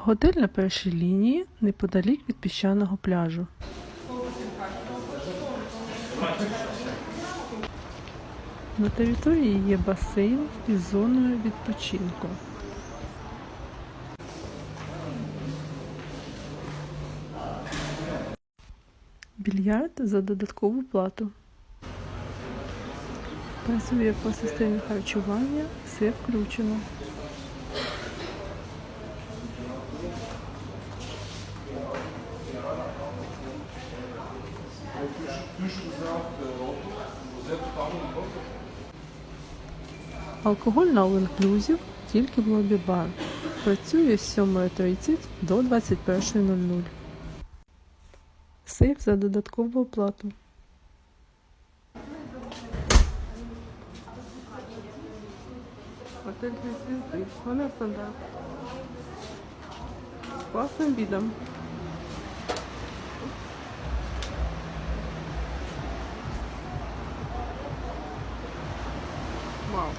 Готель на першій лінії неподалік від піщаного пляжу. На території є басейн із зоною відпочинку. Більярд за додаткову плату. Працює по системі харчування, все включено. Алкоголь на All Inclusive тільки в лобі бар. Працює з 7.30 до 21.00. Сейф за додаткову оплату. Отель для звезди. Вона стандарт. З класним відом. Вау.